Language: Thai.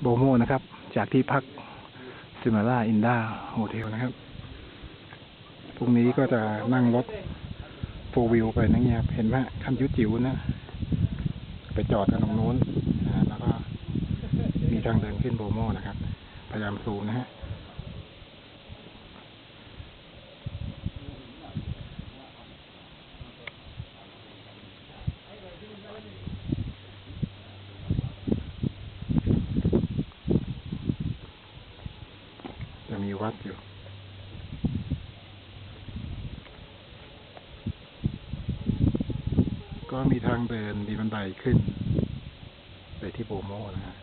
โบโมนะครับ จากที่พักซิมาร่าอินดาโฮเทลนะครับพรุ่งนี้ก็จะนั่งรถโฟวิวไปนะเงี้ยบเห็นไหมคันยุจิ๋วนะ ไปจอดกันตรงนู้นแล้วก็มีทางเดินขึ้นโบโมนะครับ พยายามสูงนะฮะ จะมีวัดอยู่ ก็มีทางเดินมีบันไดขึ้น ไปที่โบโมนะฮะ